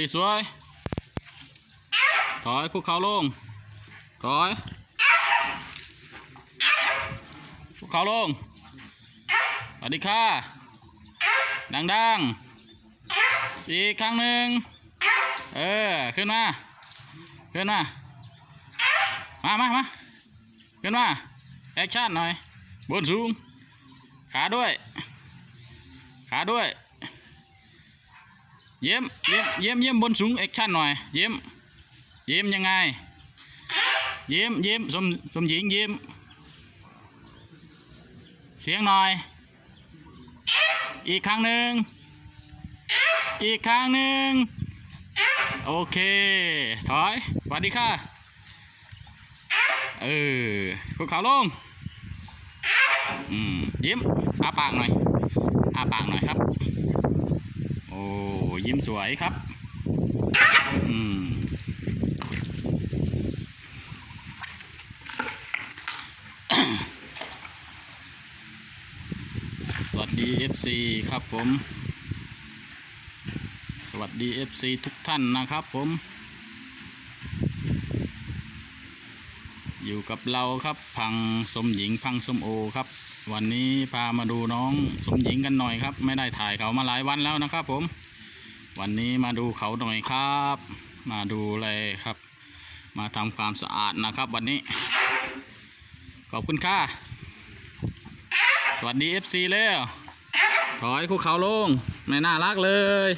ดีสวย ถอยคุกเขาลง ถอยคุกเขาลง สวัสดีค่ะ ดังๆอีกครั้งหนึ่ง เออ ขึ้นมา ขึ้นมา มามามาขึ้นมา แอคชั่นหน่อย บนสูง ขาด้วย ขาด้วย เยี่ยมเยี่ยมเยี่ยมเยี่ยมบนสูงแอคชั่นหน่อย เยี่ยมเยี่ยมยังไง เยี่ยมเยี่ยมสมสมหญิงเยี่ยมเสียงหน่อย อีกครั้งหนึ่ง อีกครั้งหนึ่ง โอเค ถอยสวัสดีค่ะ เออคุกเข่าลง อืมยิ้มอาปากหน่อยอาปากหน่อยครับ อ้ยิ้มสวยครับ อืมสวัสดี FC ครับผม สวัสดี FC ทุกท่านนะครับผม อยู่กับเราครับพังสมหญิงพังสมโอครับ วันนี้พามาดูน้องสมหญิงกันหน่อยครับ ไม่ได้ถ่ายเขามาหลายวันแล้วนะครับ ผม วันนี้มาดูเขาหน่อยครับ มาดูเลยครับ มาทำความสะอาดนะครับ วันนี้ ขอบคุณค่ะ สวัสดี FC แล้วถอยคุกเขาลง ไม่น่ารักเลย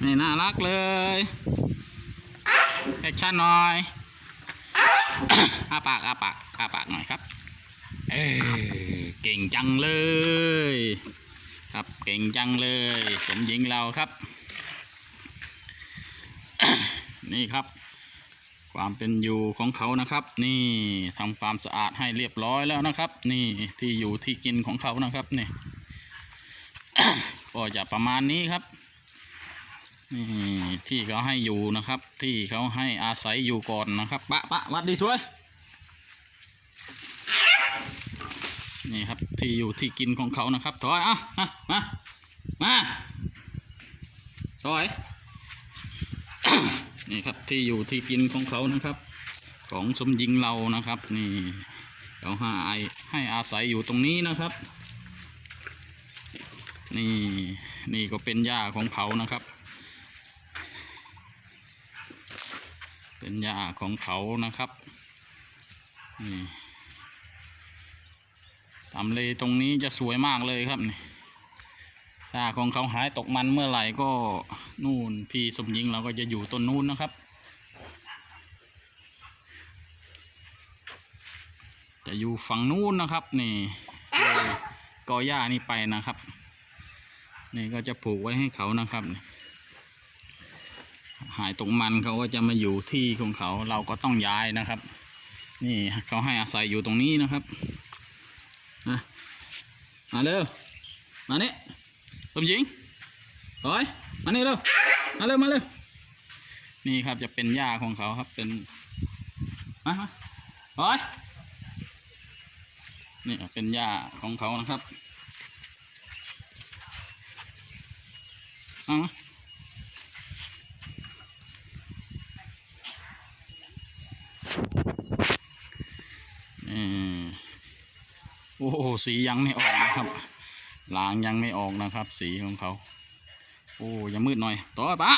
ไม่น่ารักเลยแอคชั่นหน่อยอาปากอาปากอาปากหน่อยครับ ออเก่งจังเลย ครับเก่งจังเลยสมหญิงเราครับ นี่ครับ ความเป็นอยู่ของเขานะครับ นี่ทำความสะอาดให้เรียบร้อยแล้วนะครับ นี่ที่อยู่ที่กินของเขานะครับนี่ก็จะประมาณนี้ครับนี่ที่เขาให้อยู่นะครับ ที่เขาให้อาศัยอยู่ก่อนนะครับปะปะวัดดีสวย นี่ครับที่อยู่ที่กินของเขานะครับถอยอะมามามาถอย นี่ครับที่อยู่ที่กินของเขานะครับ ของสมหญิงเรานะครับ นี่เขาให้ให้อาศัยอยู่ตรงนี้นะครับ นี่นี่ก็เป็นหญ้าของเขานะครับ เป็นหญ้าของเขานะครับนี่ ทำเลตรงนี้จะสวยมากเลยครับนี่หญ้าของเขาหายตกมันเมื่อไหร่ก็นู่นพี่สมหญิงเราก็จะอยู่ต้นนู้นนะครับ จะอยู่ฝั่งนู้นนะครับนี่เลยกอหญ้านี่ไปนะครับ นี่ก็จะปลูกไว้ให้เขานะครับ หายตรงมันเขาก็จะมาอยู่ที่ของเขาเราก็ต้องย้ายนะครับ นี่เขาให้อาศัยอยู่ตรงนี้นะครับ มาเร็ว มาเนี่ยสมหญิงถอยมานี่เร็ว มาเร็ว มาเร็ว นี่ครับจะเป็นหญ้าของเขาครับ เป็น มามาถอยนี่เป็นหญ้าของเขานะครับ เอามา อืมโอ้โห สียังไม่ออกนะครับล้างยังไม่ออกนะครับ สีของเขาโอ้ยังมืดหน่อย ต่อปะ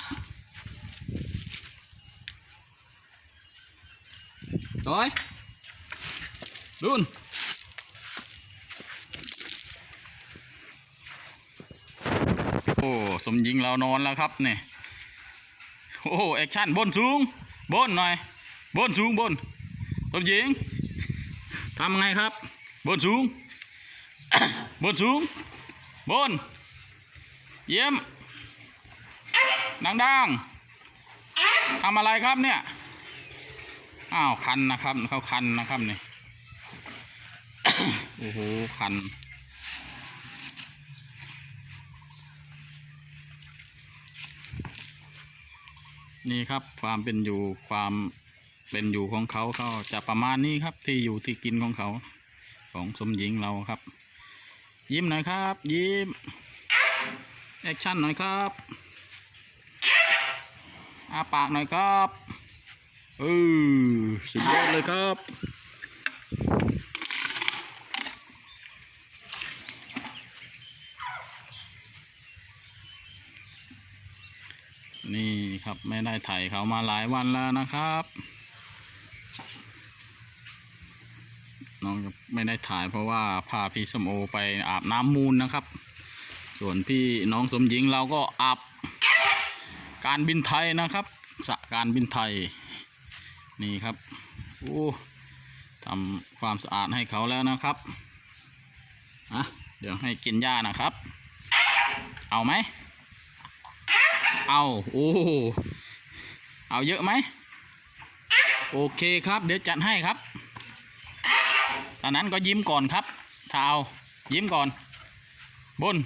ต่อยดุนโอ้สมหญิงเรานอนแล้วครับเนี่ยโอ้แอคชั่นบนสูงบนหน่อยบนสูงบนสมหญิงทำไงครับ บนสูง บนสูง บน เยี่ยมดังๆทำอะไรครับเนี่ย อ้าว คันนะครับ เขาคันนะครับนี่ โอ้โห คัน นี่ครับ ความเป็นอยู่ความเป็นอยู่ของเขาก็จะประมาณนี้ครับที่อยู่ที่กินของเขา ของสมหญิงเราครับ ยิ้มหน่อยครับ ยิ้ม แอคชั่นหน่อยครับอาปากหน่อยครับเออสุดยอดเลยครับนี่ครับไม่ได้ถ่ายเขามาหลายวันแล้วนะครับ น้องไม่ได้ถ่ายเพราะว่าพาพี่สมโอไปอาบน้ำมูลนะครับ ส่วนพี่น้องสมหญิงเราก็อาบการบินไทยนะครับสะการบินไทยนี่ครับโอ้ทำความสะอาดให้เขาแล้วนะครับอะเดี๋ยวให้กินหญ้านะครับ เอาไหมเอาโอ้เอาเยอะไหมโอเคครับ เดี๋ยวจัดให้ครับ อนนั้นก็ยิ้มก่อนครับถ้าเอายิ้มก่อน บน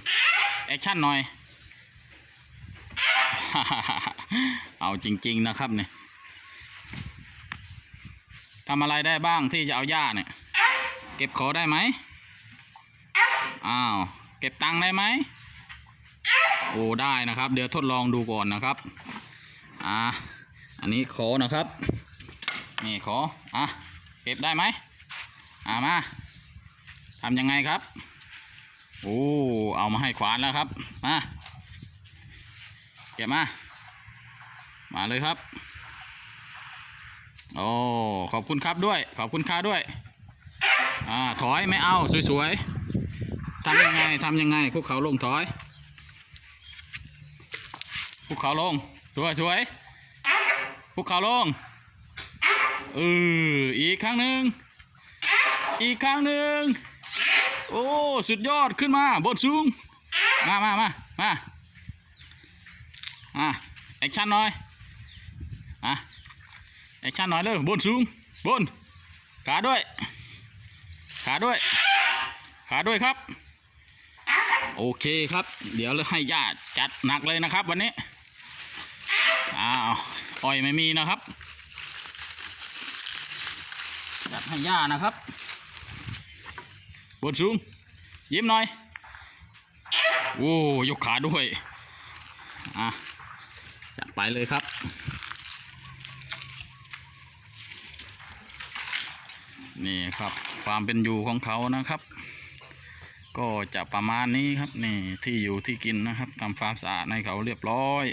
แอคชั่นหน่อย เอาจริง ๆ นะครับเนี่ยทำอะไรได้บ้างที่จะเอาหญ้าเนี่ย เก็บขอได้ไหมอ้าว เก็บตังค์ได้ไหมโอ้ได้นะครับ เดี๋ยวทดลองดูก่อนนะครับ อ่า อันนี้ขอนะครับ นี่ขอ อะ เก็บได้ไหม อามาทำยังไงครับ โอ้ เอามาให้ขวานแล้วครับ มา เก็บมา มาเลยครับ โอ้ ขอบคุณครับด้วย ขอบคุณค่าด้วย อ่า ถอยไม่เอา สวยๆทำยังไงทำยังไงคุกเขาลงถอยภูเขาลง สวยสวยภูเขาลง เออ อีกครั้งหนึ่ง อีกครั้งหนึ่งโอ้สุดยอดขึ้นมาบนสูง มามามามาอะแอคชั่นหน่อยอะแอคชั่นหน่อยเลยบนสูงบนขาด้วย ขาด้วย ขาด้วยครับ โอเคครับ เดี๋ยวเราให้ญาติจัดหนักเลยนะครับ วันนี้อ้าวอ้อยไม่มีนะครับ จัดให้ย่านะครับ บนสูง ยิ้มหน่อย โอ้ยกขาด้วย อะ จัดไปเลยครับ นี่ครับ ความเป็นอยู่ของเขานะครับ ก็จะประมาณนี้ครับ นี่ที่อยู่ที่กินนะครับทำความสะอาดให้เขาเรียบร้อย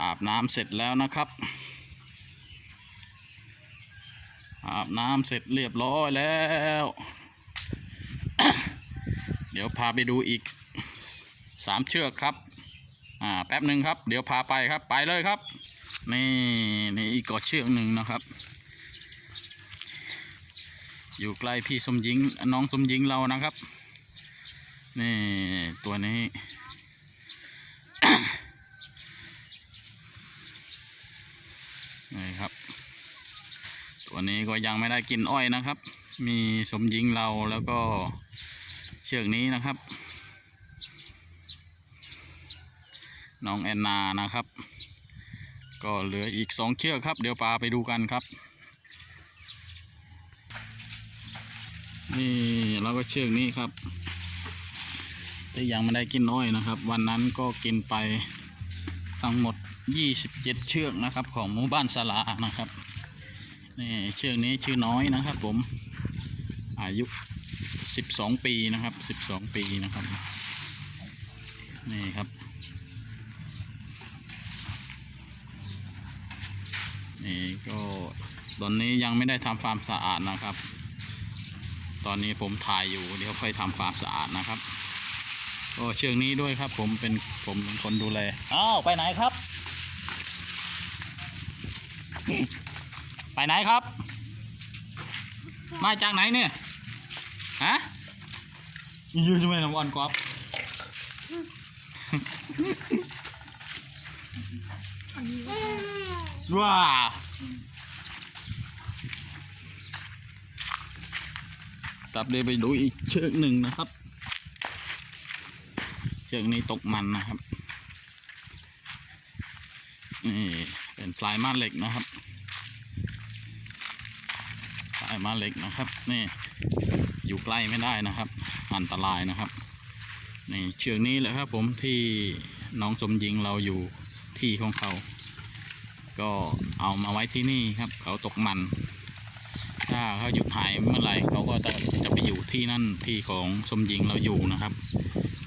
อาบน้ำเสร็จแล้วนะครับอาบน้ำเสร็จเรียบร้อยแล้ว เดี๋ยวพาไปดูอีกสามเชือกครับ อ่าแป๊บหนึ่งครับ เดี๋ยวพาไปครับไปเลยครับ นี่นี่อีกกอเชือกหนึ่งนะครับ อยู่ใกล้พี่สมหญิงน้องสมหญิงเรานะครับ นี่ตัวนี้นี่ครับ ตัวนี้ก็ยังไม่ได้กินอ้อยนะครับ มีสมหญิงเราแล้วก็ ชือกนี้นะครับ น้องแอนนานะครับ ก็เหลืออีกสองเชือกครับ เดี๋ยวปลาไปดูกันครับ นี่แล้วก็เชือกนี้ครับที่ยังไม่ได้กินอ้อยนะครับ วันนั้นก็กินไปทั้งหมด 27 เชือกนะครับของหมู่บ้านสลานะครับนี่เชือกนี้ชื่อน้อยนะครับผมอายุ 12ปีนะครับ12ปีนะครับ นี่ครับ นี่ก็ตอนนี้ยังไม่ได้ทำความสะอาดนะครับ ตอนนี้ผมถ่ายอยู่เดี๋ยวค่อยทำความสะอาดนะครับก็เชือกนี้ด้วยครับ ผมเป็นผมเป็นคนดูแลอ้าวไปไหนครับ ไปไหนครับ มาจากไหนเนี่ย ฮะยืนทำไมน้ำอ่อนกรอบว้าตับเดี๋ยวไปดูอีกเชือกหนึ่งนะครับ เชือกนี้ตกมันนะครับ นี่เป็นปลายมาเหล็กนะครับ ปลายมาเหล็กนะครับ นี่ อยู่ใกล้ไม่ได้นะครับ อันตรายนะครับนี่เชือกนี้แหละครับผมที่น้องสมหญิงเราอยู่ที่ของเขา ก็เอามาไว้ที่นี่ครับ เขาตกมัน ถ้าเขาหยุดหายเมื่อไหร่เขาก็จะจะไปอยู่ที่นั่นที่ของสมหญิงเราอยู่นะครับ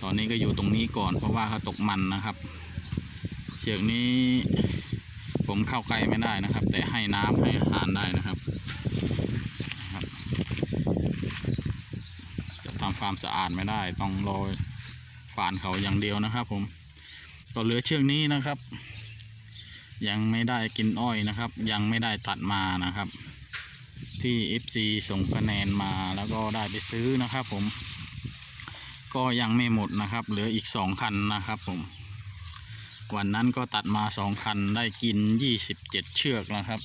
ตอนนี้ก็อยู่ตรงนี้ก่อนเพราะว่าเขาตกมันนะครับ เชือกนี้ผมเข้าใกล้ไม่ได้นะครับ แต่ให้น้ำให้อาหารได้นะครับ จะทำ ความสะอาดไม่ได้ต้องโรยฝานเขาอย่างเดียวนะครับ ผมก็เหลือเชือกนี้นะครับ ยังไม่ได้กินอ้อยนะครับ ยังไม่ได้ตัดมานะครับ ที่ FC ส่งคะแนนมาแล้วก็ได้ไปซื้อนะครับ ผม ก็ยังไม่หมดนะครับ เหลืออีกสองคันนะครับ ผมวันนั้นก็ตัดมาสองคันได้กิน 27 เชือกนะครับ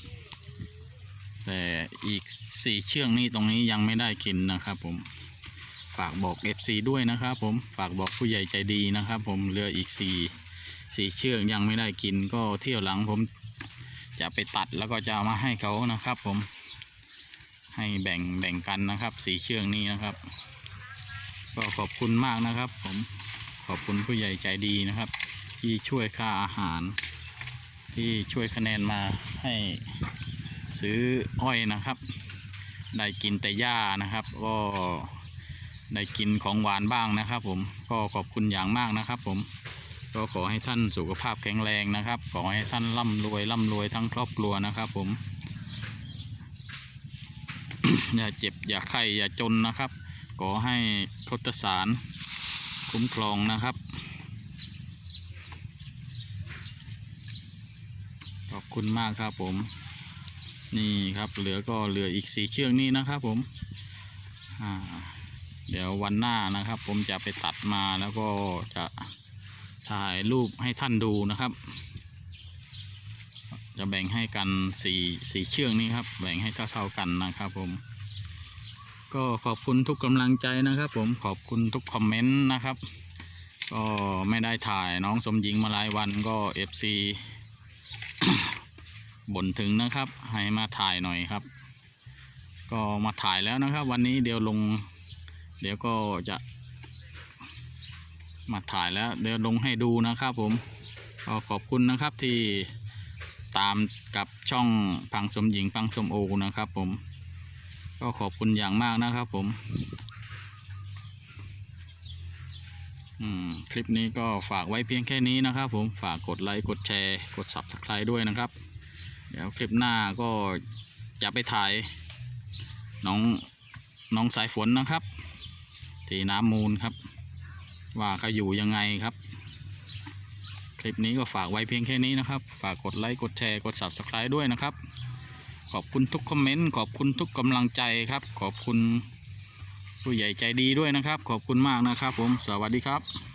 แต่อีกสี่เชือกนี่ตรงนี้ยังไม่ได้กินนะครับผม ฝากบอก FC ด้วยนะครับผมฝากบอกผู้ใหญ่ใจดีนะครับ ผมเหลืออีกสี่สี่เชือกยังไม่ได้กินก็เที่ยวหลังผมจะไปตัดแล้วก็จะมาให้เขานะครับ ผมให้แบ่งแบ่งกันนะครับสี่เชือกนี้นะครับ ก็ขอบคุณมากนะครับ ผมขอบคุณผู้ใหญ่ใจดีนะครับ ที่ช่วยค่าอาหาร ที่ช่วยคะแนนมาให้ซื้ออ้อยนะครับ ได้กินแต่หญ้านะครับก็ ได้กินของหวานบ้างนะครับ ผมก็ขอบคุณอย่างมากนะครับ ผมก็ขอให้ท่านสุขภาพแข็งแรงนะครับ ขอให้ท่านร่ำรวยร่ำรวยทั้งครอบครัวนะครับ ผม อย่าเจ็บอย่าไข้อย่าจนนะครับ ขอให้คตสารคุ้มครองนะครับ ขอบคุณมากครับผม นี่ครับเหลือก็เหลืออีกสี่เชือกนี่นะครับ ผมอ่า เดี๋ยววันหน้านะครับ ผมจะไปตัดมาแล้วก็จะถ่ายรูปให้ท่านดูนะครับ จะแบ่งให้กันสี่สี่เชือกนี้ครับ แบ่งให้เท่าๆกันนะครับผม ก็ขอบคุณทุกกำลังใจนะครับ ผมขอบคุณทุกคอมเมนต์นะครับ ก็ไม่ได้ถ่ายน้องสมหญิงมาหลายวันก็เอฟซีบ่นถึงนะครับ ให้มาถ่ายหน่อยครับ ก็มาถ่ายแล้วนะครับ วันนี้เดี๋ยวลง เดี๋ยวก็จะมาถ่ายแล้ว เดี๋ยวลงให้ดูนะครับผมก็ขอบคุณนะครับที่ตามกับช่องพังสมหญิงพังสมโอนะครับผม ก็ขอบคุณอย่างมากนะครับผมอืมคลิปนี้ก็ฝากไว้เพียงแค่นี้นะครับผมฝากกดไลค์กดแชร์กด subscribe ด้วยนะครับ เดี๋ยวคลิปหน้าก็จะไปถ่ายน้องน้องสายฝนนะครับ สีน้ำมูลครับ ว่าเขาอยู่ยังไงครับ คลิปนี้ก็ฝากไว้เพียงแค่นี้นะครับ ฝากกดไลค์กดแชร์กด subscribe ด้วยนะครับ ขอบคุณทุกคอมเมนต์ขอบคุณทุกกำลังใจครับ ขอบคุณผู้ใหญ่ใจดีด้วยนะครับ ขอบคุณมากนะครับ ผมสวัสดีครับ